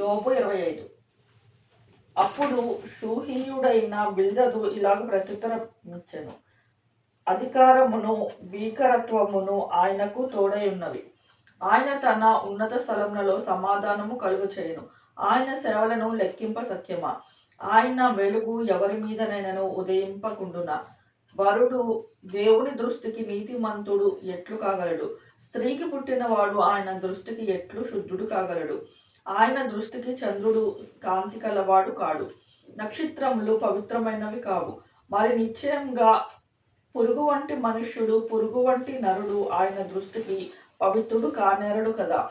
యోబు ఇరవై ఐదు. అప్పుడు షూహీయుడైన బిల్దదు ఇలాగ ప్రత్యుత్తరమిచ్చను. అధికారమును భీకరత్వమును ఆయనకు తోడై ఉన్నవి ఆయన తన ఉన్నత స్థలములలో సమాధానము కలుగు చేయను ఆయన సేవలను లెక్కింప సత్యమా ఆయన వెలుగు ఎవరి మీదనైనను ఉదయింపకుండునా? వరుడు దేవుని దృష్టికి నీతిమంతుడు ఎట్లు కాగలడు? స్త్రీకి పుట్టినవాడు ఆయన దృష్టికి ఎట్లు శుద్ధుడు కాగలడు? ఆయన దృష్టికి చంద్రుడు కాంతి కలవాడు కాడు. నక్షత్రములు పవిత్రమైనవి కావు. మరి నిశ్చయంగా పురుగు వంటి మనుష్యుడు పురుగు వంటి నరుడు ఆయన దృష్టికి పవిత్రుడు కానేరడు కదా.